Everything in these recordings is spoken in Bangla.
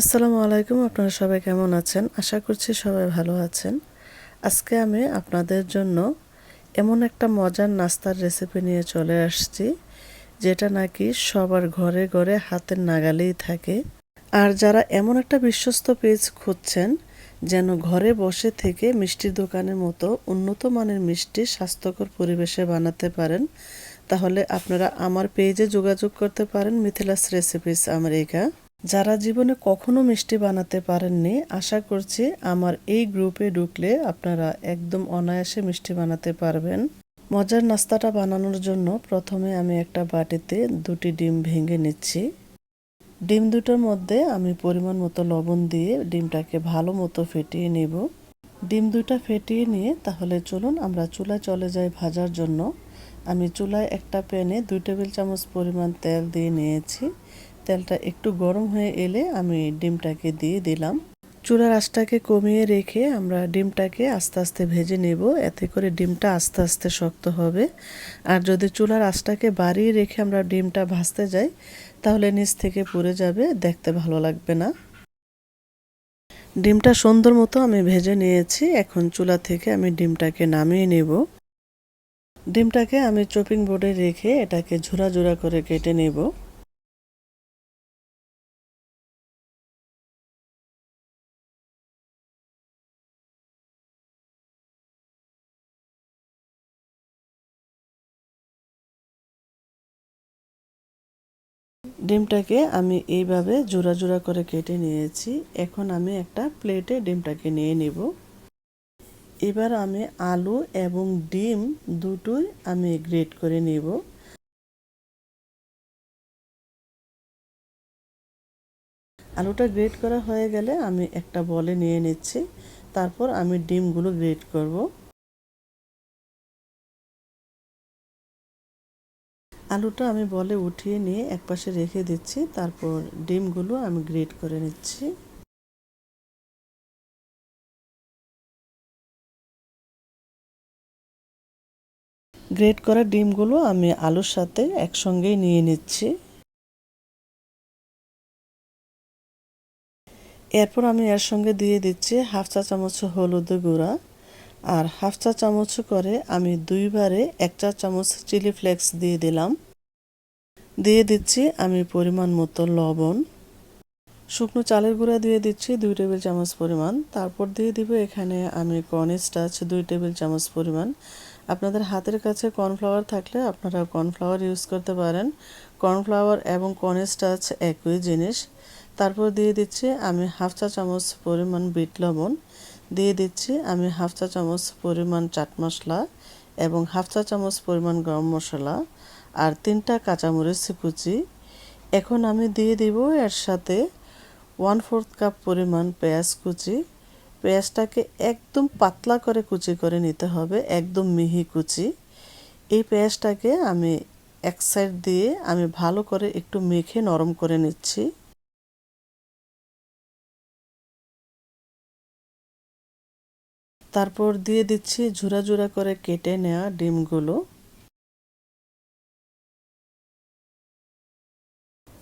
আসসালামু আলাইকুম, আপনারা সবাই কেমন আছেন? আশা করছি সবাই ভালো আছেন। আজকে আমি আপনাদের জন্য এমন একটা মজার নাস্তার রেসিপি নিয়ে চলে আসছি, যেটা নাকি সবার ঘরে ঘরে হাতের নাগালেই থাকে। আর যারা এমন একটা বিশ্বস্ত পেজ খুঁজছেন, যেন ঘরে বসে থেকে মিষ্টির দোকানের মতো উন্নত মানের মিষ্টি স্বাস্থ্যকর পরিবেশে বানাতে পারেন, তাহলে আপনারা আমার পেজে যোগাযোগ করতে পারেন, মিথিলাস রেসিপিস আমেরিকা। যারা জীবনে কখনো মিষ্টি বানাতে পারেননি, আশা করছি আমার এই গ্রুপে ঢুকলে আপনারা একদম অনায়াসে মিষ্টি বানাতে পারবেন। মজার নাস্তাটা বানানোর জন্য প্রথমে আমি একটা বাটিতে দুটি ডিম ভেঙে নিচ্ছি। ডিম দুটোর মধ্যে আমি পরিমাণ মতো লবণ দিয়ে ডিমটাকে ভালো মতো ফেটিয়ে নেব। ডিম দুটা ফেটিয়ে নিয়ে তাহলে চলুন আমরা চুলায় চলে যাই ভাজার জন্য। আমি চুলায় একটা প্যানে দুই টেবিল চামচ পরিমাণ তেল দিয়ে নিয়েছি। তেলটা একটু গরম হয়ে এলে আমি ডিমটাকে দিয়ে দিলাম। চুলার আঁচটাকে কমিয়ে রেখে আমরা ডিমটাকে আস্তে আস্তে ভেজে নেব। এতে করে ডিমটা আস্তে আস্তে শক্ত হবে। আর যদি চুলার আঁচটাকে বাড়িয়ে রেখে আমরা ডিমটা ভাজতে যাই, তাহলে নিচ থেকে পুড়ে যাবে, দেখতে ভালো লাগবে না। ডিমটা সুন্দর মতো আমি ভেজে নিয়েছি। এখন চুলা থেকে আমি ডিমটাকে নামিয়ে নেব। ডিমটাকে আমি চপিং বোর্ডে রেখে এটাকে ঝুরা ঝুরা করে কেটে নেব। ডিমটাকে আমি এইভাবে জোড়া জোড়া করে কেটে নিয়েছি। এখন আমি একটা প্লেটে ডিমটাকে নিয়ে নেব। এবার আমি আলু এবং ডিম দুটোই আমি গ্রেট করে নেব। আলুটা গ্রেট করা হয়ে গেলে আমি একটা বলে নিয়ে নিচ্ছি। তারপর আমি ডিমগুলো গ্রেট করব। আলুটা আমি বলে উঠিয়ে নিয়ে একপাশে রেখে দিচ্ছি। তারপর ডিমগুলো আমি গ্রেট করে নিচ্ছি। গ্রেট করা ডিমগুলো আমি আলুর সাথে একসঙ্গেই নিয়ে নিচ্ছি। এরপর আমি এর সঙ্গে দিয়ে দিচ্ছি হাফ চা চামচ হলুদ গুঁড়া। আর হাফ চা চামচ করে আমি দুইবারে এক চা চামচ চিলি ফ্লেক্স দিয়ে দিলাম। দিয়ে দিচ্ছি আমি পরিমাণ মতো লবণ। শুকনো চালের গুঁড়া দিয়ে দিচ্ছি দুই টেবিল চামচ পরিমাণ। তারপর দিয়ে দিব এখানে আমি কর্নস্টাচ দুই টেবিল চামচ পরিমাণ। আপনাদের হাতের কাছে কর্নফ্লাওয়ার থাকলে আপনারা কর্নফ্লাওয়ার ইউজ করতে পারেন। কর্নফ্লাওয়ার এবং কর্নস্টাচ একই জিনিস। তারপর দিয়ে দিচ্ছি আমি হাফ চা চামচ পরিমাণ বিট লবণ। দিয়ে দিচ্ছি আমি হাফ চা চামচ পরিমাণ চাট মশলা এবং হাফ চা চামচ পরিমাণ গরম মশলা আর তিনটা কাঁচামরিচ কুচি। এখন আমি দিয়ে দিব এর সাথে ওয়ান ফোর্থ কাপ পরিমাণ পেঁয়াজ কুচি। পেঁয়াজটাকে একদম পাতলা করে কুচি করে নিতে হবে, একদম মিহি কুচি। এই পেঁয়াজটাকে আমি এক সাইড দিয়ে আমি ভালো করে একটু মেখে নরম করে নিচ্ছি। তারপর দিয়ে দিচ্ছি ঝুরা ঝুরা করে কেটে নেওয়া ডিমগুলো।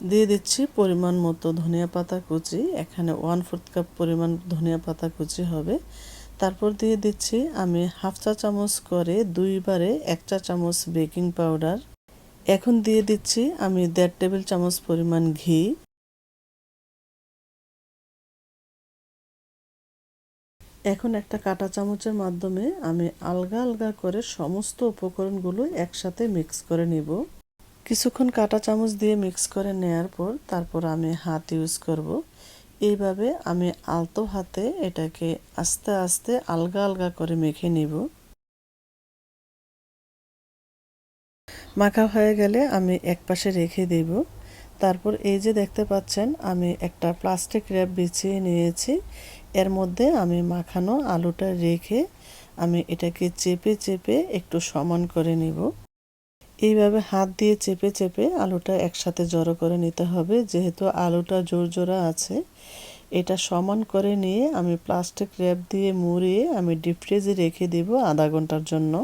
দিয়ে দিচ্ছি পরিমাণ মতো ধনিয়া পাতা কুচি, এখানে ওয়ান ফোর্থ কাপ পরিমাণ ধনিয়া পাতা কুচি হবে। তারপর দিয়ে দিচ্ছি আমি হাফ চা চামচ করে দুইবারে এক চা চামচ বেকিং পাউডার এখন দিয়ে দিচ্ছি আমি দেড় টেবিল চামচ পরিমাণ ঘি। এখন একটা কাটা চামচের মাধ্যমে আমি আলগা আলগা করে সমস্ত উপকরণগুলো একসাথে মিক্স করে নিব। কিছুক্ষণ কাটা চামচ দিয়ে মিক্স করে নেয়ার পর তারপর আমি হাত ইউজ করব। এইভাবে আমি আলতো হাতে এটাকে আস্তে আস্তে আলগা আলগা করে মেখে নিব। মাখা হয়ে গেলে আমি এক পাশে রেখে দেব। তারপর এই যে দেখতে পাচ্ছেন, আমি একটা প্লাস্টিক র্যাপ বিছিয়ে নিয়েছি। এর মধ্যে আমি মাখানো আলুটা রেখে আমি এটাকে চেপে চেপে একটু সমান করে নিব। এইভাবে হাত দিয়ে চেপে চেপে আলুটা একসাথে জড়ো করে নিতে হবে। যেহেতু আলুটা জোর জোড়া আছে, এটা সমান করে নিয়ে আমি প্লাস্টিক র্যাপ দিয়ে মুড়িয়ে আমি ডিপ ফ্রিজে রেখে দিব আধা ঘণ্টার জন্য।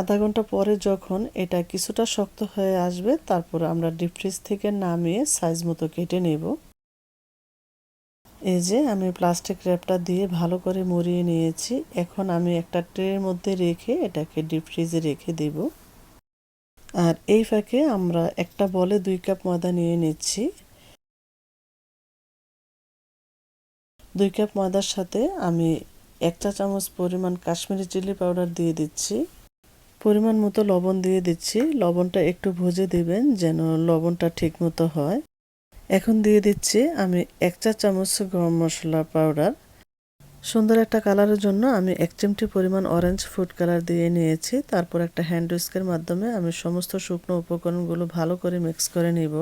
আধা ঘণ্টা পরে যখন এটা কিছুটা শক্ত হয়ে আসবে, তারপর আমরা ডিপ ফ্রিজ থেকে নামিয়ে সাইজ মতো কেটে নেব। এই যে আমি প্লাস্টিক র্যাপটা দিয়ে ভালো করে মরিয়ে নিয়েছি। এখন আমি একটা ট্রের মধ্যে রেখে এটাকে ডিপ ফ্রিজে রেখে দেব। আর এই ফাঁকে আমরা একটা বলে দুই কাপ ময়দা নিয়ে নিচ্ছি। দুই কাপ ময়দার সাথে আমি একটা চামচ পরিমাণ কাশ্মীরি চিলি পাউডার দিয়ে দিচ্ছি। পরিমাণ মতো লবণ দিয়ে দিচ্ছি। লবণটা একটু ভুজে দিবেন যেন লবণটা ঠিক মতো হয়। এখন দিয়ে দিচ্ছি আমি এক চা চামচ গরম মশলা পাউডার সুন্দর একটা কালারের জন্য আমি এক চিমটি পরিমাণ অরেঞ্জ ফুড কালার দিয়ে নিয়েছি। তারপর একটা হ্যান্ড উইস্কের মাধ্যমে আমি সমস্ত শুকনো উপকরণগুলো ভালো করে মিক্স করে নিব।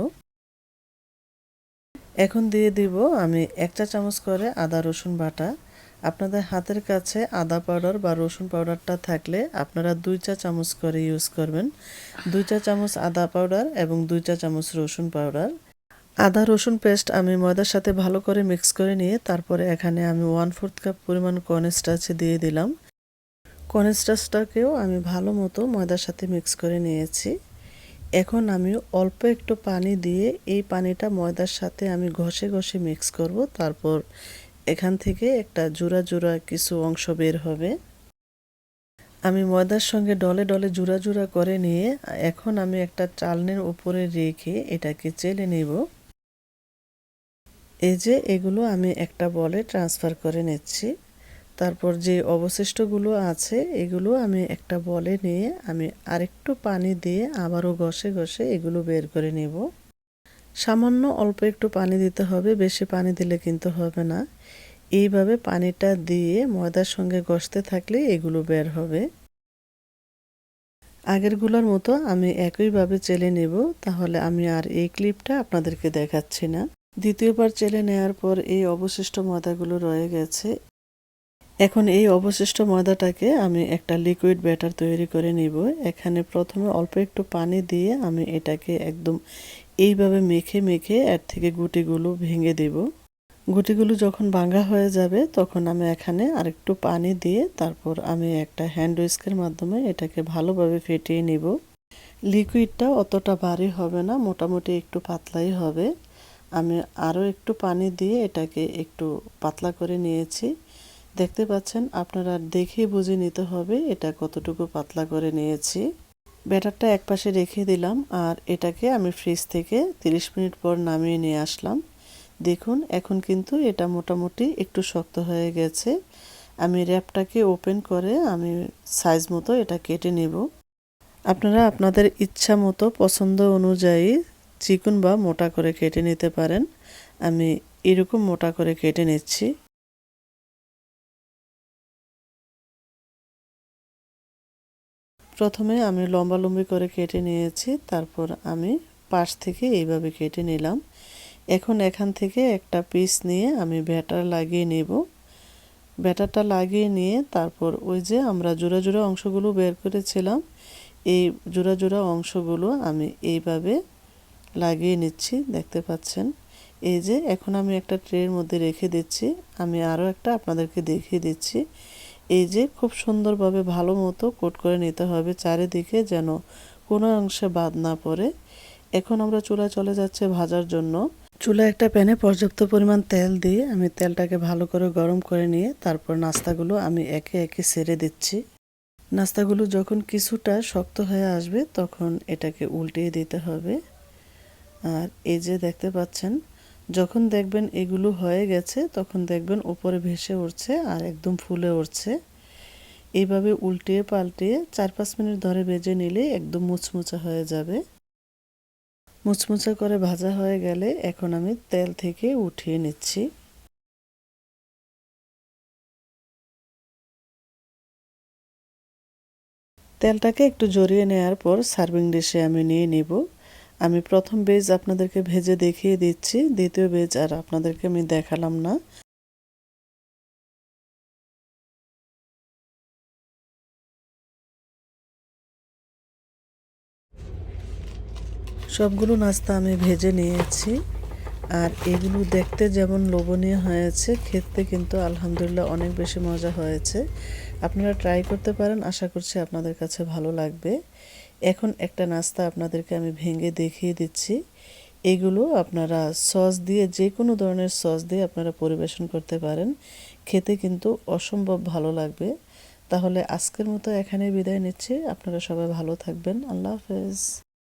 এখন দিয়ে দিব আমি এক চা চামচ করে আদা রসুন বাটা। আপনাদের হাতের কাছে আদা পাউডার বা রসুন পাউডারটা থাকলে আপনারা দুই চা চামচ করে ইউজ করবেন। দুই চা চামচ আদা পাউডার এবং দুই চা চামচ রসুন পাউডার আদা, রসুন পেস্ট আমি ময়দার সাথে ভালো করে মিক্স করে নিয়ে তারপরে এখানে আমি ওয়ান ফোর্থ কাপ পরিমাণ কর্নস্টাচ দিয়ে দিলাম। কর্নস্টাচটাকেও আমি ভালো মতো ময়দার সাথে মিক্স করে নিয়েছি। এখন আমি অল্প একটু পানি দিয়ে এই পানিটা ময়দার সাথে আমি ঘষে ঘষে মিক্স করব। তারপর এখান থেকে একটা জোড়া জোড়া কিছু অংশ বের হবে। আমি ময়দার সঙ্গে ডলে ডলে জোড়া জোড়া করে নিয়ে এখন আমি একটা চালনের উপরে রেখে এটাকে চেলে নেব। এই যে এগুলো আমি একটা বলে ট্রান্সফার করে নিচ্ছি। তারপর যে অবশিষ্টগুলো আছে, এগুলো আমি একটা বলে নিয়ে আমি আরেকটু পানি দিয়ে আবারও ঘষে ঘষে এগুলো বের করে নেব। সামান্য অল্প একটু পানি দিতে হবে, বেশি পানি দিলে কিন্তু হবে না। এইভাবে পানিটা দিয়ে ময়দার সঙ্গে ঘষতে থাকলে এগুলো বের হবে। আগেরগুলোর মতো আমি একইভাবে চেলে নেব, তাহলে আমি আর এই ক্লিপটা আপনাদেরকে দেখাচ্ছি না। দ্বিতীয়বার চেলে নেওয়ার পর এই অবশিষ্ট ময়দাগুলো রয়ে গেছে। এখন এই অবশিষ্ট ময়দাটাকে আমি একটা লিকুইড ব্যাটার তৈরি করে নিব। এখানে প্রথমে অল্প একটু পানি দিয়ে আমি এটাকে একদম এইভাবে মেখে মেখে এর থেকে গুটিগুলো ভেঙে দেব। গুটিগুলো যখন ভাঙা হয়ে যাবে তখন আমি এখানে আরেকটু পানি দিয়ে তারপর আমি একটা হ্যান্ড উইস্কের মাধ্যমে এটাকে ভালোভাবে ফেটিয়ে নিব। লিকুইডটা অতটা ভারী হবে না, মোটামুটি একটু পাতলাই হবে। আমি আরও একটু পানি দিয়ে এটাকে একটু পাতলা করে নিয়েছি। দেখতে পাচ্ছেন, আপনারা দেখেই বুঝে নিতে হবে এটা কতটুকু পাতলা করে নিয়েছি। ব্যাটারটা এক পাশে রেখে দিলাম আর এটাকে আমি ফ্রিজ থেকে 30 মিনিট পর নামিয়ে নিয়ে আসলাম। দেখুন, এখন কিন্তু এটা মোটামুটি একটু শক্ত হয়ে গেছে। আমি র্যাপটাকে ওপেন করে আমি সাইজ মতো এটা কেটে নেব। আপনারা আপনাদের ইচ্ছা মতো পছন্দ অনুযায়ী চিকন বা মোটা করে কেটে নিতে পারেন। আমি এরকম মোটা করে কেটে নিচ্ছি। প্রথমে আমি লম্বা লম্বি করে কেটে নিয়েছি, তারপর আমি পাশ থেকে এইভাবে কেটে নিলাম। এখন এখান থেকে একটা পিস নিয়ে আমি ব্যাটার লাগিয়ে নেব। ব্যাটারটা লাগিয়ে নিয়ে তারপর ওই যে আমরা জোড়া জোড়া অংশগুলো বের করেছিলাম, এই জোড়া জোড়া অংশগুলো আমি এইভাবে লাগিয়ে নিচ্ছি, দেখতে পাচ্ছেন। এই যে, এখন আমি একটা ট্রের মধ্যে রেখে দিচ্ছি। আমি আরও একটা আপনাদেরকে দেখিয়ে দিচ্ছি। এই যে, খুব সুন্দরভাবে ভালো মতো কোট করে নিতে হবে চারিদিকে যেন কোনো অংশে বাদ না পড়ে। এখন আমরা চুলায় চলে যাচ্ছে ভাজার জন্য। চুলা একটা প্যানে পর্যাপ্ত পরিমাণ তেল দিয়ে আমি তেলটাকে ভালো করে গরম করে নিয়ে তারপর নাস্তাগুলো আমি একে একে সেরে দিচ্ছি। নাস্তাগুলো যখন কিছুটা শক্ত হয়ে আসবে তখন এটাকে উল্টিয়ে দিতে হবে। আর এই যে দেখতে পাচ্ছেন, যখন দেখবেন এগুলো হয়ে গেছে, তখন দেখবেন উপরে ভেসে উঠছে আর একদম ফুলে উঠছে। এইভাবে উল্টিয়ে পাল্টিয়ে চার পাঁচ মিনিট ধরে ভেজে নিলে একদম মুচমুচা হয়ে যাবে। মুচমুচা করে ভাজা হয়ে গেলে এখন আমি তেল থেকে উঠিয়ে নিচ্ছি। তেলটাকে একটু জড়িয়ে নেওয়ার পর সার্ভিং ডিশে আমি নিয়ে নিব। আমি প্রথম বেজ আপনাদেরকে ভেজে দেখিয়ে দিচ্ছি, দ্বিতীয় বেজ আর আপনাদেরকে আমি দেখালাম না। সবগুলো নাস্তা আমি ভেজে নিয়েছি, আর এগুলো দেখতে যেমন লোভনীয় হয়েছে, খেতে কিন্তু আলহামদুলিল্লাহ অনেক বেশি মজা হয়েছে। আপনারা ট্রাই করতে পারেন, আশা করছি আপনাদের কাছে ভালো লাগবে। এখন একটা নাস্তা আপনাদেরকে আমি ভেঙে দেখিয়ে দিচ্ছি। এগুলো আপনারা সস দিয়ে যে কোনো ধরনের সস দিয়ে আপনারা পরিবেশন করতে পারেন। খেতে কিন্তু অসম্ভব ভালো লাগবে। তাহলে আজকের মতো এখানে বিদায় নিচ্ছি। আপনারা সবাই ভালো থাকবেন। আল্লাহ হাফেজ।